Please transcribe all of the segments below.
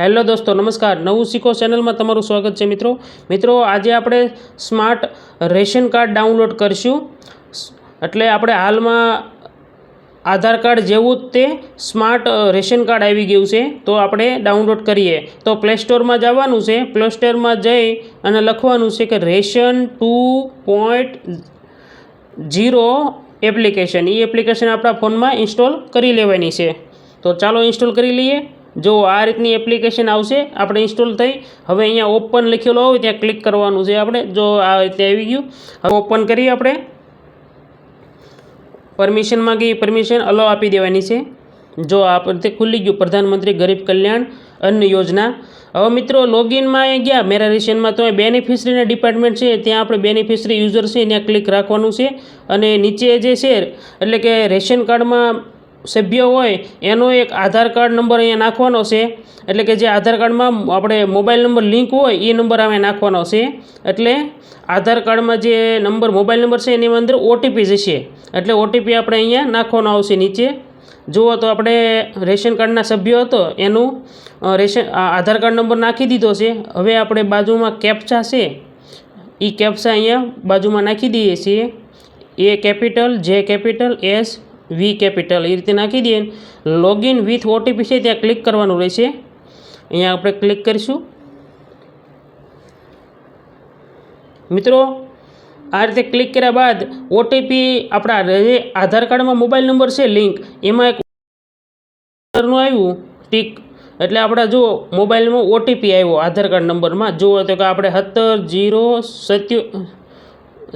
Hello દોસ્તો, નમસ્કાર. નવું શીખો ચેનલમાં તમારું સ્વાગત છે મિત્રો. મિત્રો, આજે આપણે સ્માર્ટ રેશન કાર્ડ ડાઉનલોડ કરીશું. એટલે આપણે હાલમાં આધાર કાર્ડ જેવું જ તે સ્માર્ટ રેશન કાર્ડ આવી ગયું છે, તો આપણે ડાઉનલોડ કરીએ. તો પ્લે સ્ટોરમાં જવાનું છે. પ્લે સ્ટોરમાં જઈ અને લખવાનું છે કે ration two point zero application. એ એપ્લિકેશન આપણા ફોનમાં ઇન્સ્ટોલ કરી લેવાની છે. તો ચાલો ઇન્સ્ટોલ કરી લઈએ. જો આ રીતની એપ્લિકેશન આવશે, આપણે ઇન્સ્ટોલ થઈ, હવે અહીંયા ઓપન લખેલો હોય, ત્યાં ક્લિક કરવાનું છે આપણે, જો આ રીતે આવી ગયું, હવે ઓપન કરીએ આપણે. પરમિશન ગઈ પરમિશન અલો આપી દેવાની છે. જો આ રીતે ખુલી ગયું, પ્રધાનમંત્રી ગરીબ કલ્યાણ અન્ન યોજના. હવે મિત્રો લોગિનમાં અહીં ગયા મેરા રેશનમાં તો બેનિફિશરીના ડિપાર્ટમેન્ટ છે, ત્યાં આપણે બેનિફિશરી યુઝર છે, ત્યાં ક્લિક રાખવાનું છે. અને નીચે જે છે, એટલે કે રેશન કાર્ડમાં સભ્ય હોય, એનો એક આધાર કાર્ડ નંબર અહીંયા નાખવાનો છે. એટલે કે જે આધાર કાર્ડમાં આપણે મોબાઈલ નંબર લિંક હોય, એ નંબર અમે નાખવાનો છે. એટલે આધાર કાર્ડમાં જે નંબર, મોબાઈલ નંબર છે, એની અંદર ઓટીપી જશે. એટલે ઓટીપી આપણે અહીંયા નાખવાનો આવશે નીચે. જુઓ તો આપણે રેશન કાર્ડના સભ્ય હતો, એનું રેશન આધાર કાર્ડ નંબર નાખી દીધો છે. હવે આપણે બાજુમાં કેપ્ચા છે. એ કેપ્ચા અહીંયા બાજુમાં નાખી દઈએ છીએ. A capital, J capital, S V capital એ રીતે નાખી દઈએ. લોગિન વિથ ઓટીપી છે ત્યાં ક્લિક કરવાનું રહેશે. અહીંયા આપણે ક્લિક કરીશું. મિત્રો, આ રીતે ક્લિક કર્યા બાદ ઓટીપી આપણા આધાર કાર્ડમાં મોબાઈલ નંબર છે, લિંક. એમાં એક નું આવ્યું, ટીક. એટલે આપણા જો મોબાઈલમાં ઓટીપી આવ્યો આધાર કાર્ડ નંબરમાં જુઓ તો કે આપણે સત્તર, જીરો, સત્યુ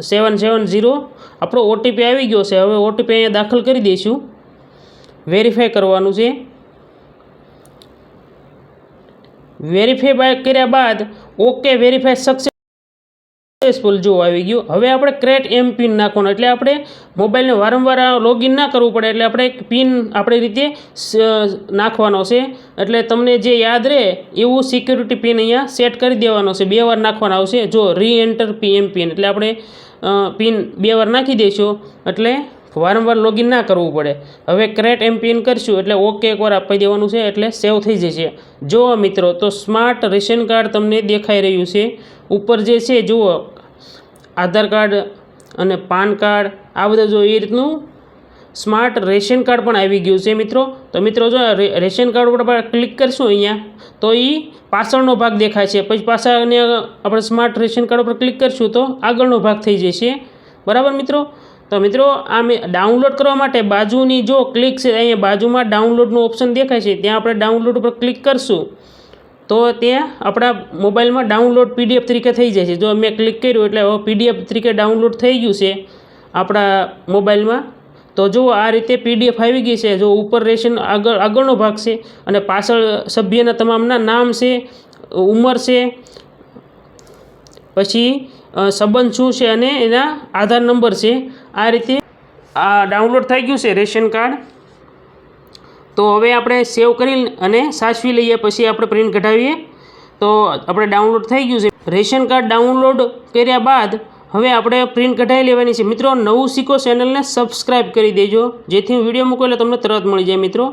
સેવન સેવન ઝીરો આપણો ઓટીપી આવી ગયો છે. હવે ઓટીપી અહીંયા દાખલ કરી દઈશું. વેરીફાઈ કરવાનું છે. વેરીફાઈ બાય કર્યા બાદ ઓકે વેરીફાઈ સક્સેસફુલ જો આવી ગયું. હવે આપણે ક્રેટ એમ પિન નાખવાનો. એટલે આપણે મોબાઈલને વારંવાર લોગિન ના કરવું પડે. એટલે આપણે પિન આપણી રીતે નાખવાનો છે. એટલે તમને જે યાદ રહે, એવું સિક્યુરિટી પિન અહીંયા સેટ કરી દેવાનો છે. બે વાર નાખવાનો આવશે. જો રી એન્ટર પીએમ પિન એટલે આપણે પિન બે વાર નાખી દઈશું. એટલે વારંવાર લોગિન ના કરવું પડે. હવે ક્રેટ એમ પિન કરશું. એટલે ઓકે એકવાર આપી દેવાનું છે. એટલે સેવ થઈ જશે. જુઓ મિત્રો, તો સ્માર્ટ રેશન કાર્ડ તમને દેખાઈ રહ્યું છે. ઉપર જે છે, જુઓ. આધાર કાર્ડ અને પાન કાર્ડ, આ બધા જો એ રીતનું સ્માર્ટ રેશન કાર્ડ પણ આવી ગયું છે મિત્રો. તો મિત્રો જો રેશન કાર્ડ ઉપર આપણે ક્લિક કરીશું અહીંયા, તો એ પાછળનો ભાગ દેખાય છે. પછી પાછા આપણે સ્માર્ટ રેશન કાર્ડ ઉપર ક્લિક કરીશું તો આગળનો ભાગ થઈ જશે. બરાબર મિત્રો? તો મિત્રો આ ડાઉનલોડ કરવા માટે બાજુની જો ક્લિક છે, અહીંયા બાજુમાં ડાઉનલોડનું ઓપ્શન દેખાય છે, ત્યાં આપણે ડાઉનલોડ ઉપર ક્લિક કરશું. તો તે આપણા મોબાઈલમાં ડાઉનલોડ પીડીએફ તરીકે થઈ જાય છે. જો મેં ક્લિક કર્યું એટલે હવે પીડીએફ તરીકે ડાઉનલોડ થઈ ગયું છે આપણા મોબાઈલમાં. તો જુઓ આ રીતે પીડીએફ આવી ગઈ છે, જો ઉપર રેશન આગળ, આગળનો ભાગ છે અને પાછળ સભ્યના તમામના નામ છે, ઉંમર છે, પછી સંબંધ શું છે અને એના આધાર નંબર છે, આ રીતે આ ડાઉનલોડ થઈ ગયું છે રેશન કાર્ડ. તો હવે આપણે સેવ કરી અને સાચવી લઈએ, પછી આપણે પ્રિન્ટ કઢાવીએ. તો આપણે ડાઉનલોડ થઈ ગયું છે. રેશન કાર્ડ ડાઉનલોડ કર્યા બાદ હવે આપણે પ્રિન્ટ કઢાવી લેવાની છે. મિત્રો, નવું શીખો ચેનલને સબસ્ક્રાઈબ કરી દેજો. જેથી હું વીડિયો મૂકું એટલે તમને તરત મળી જાય, મિત્રો.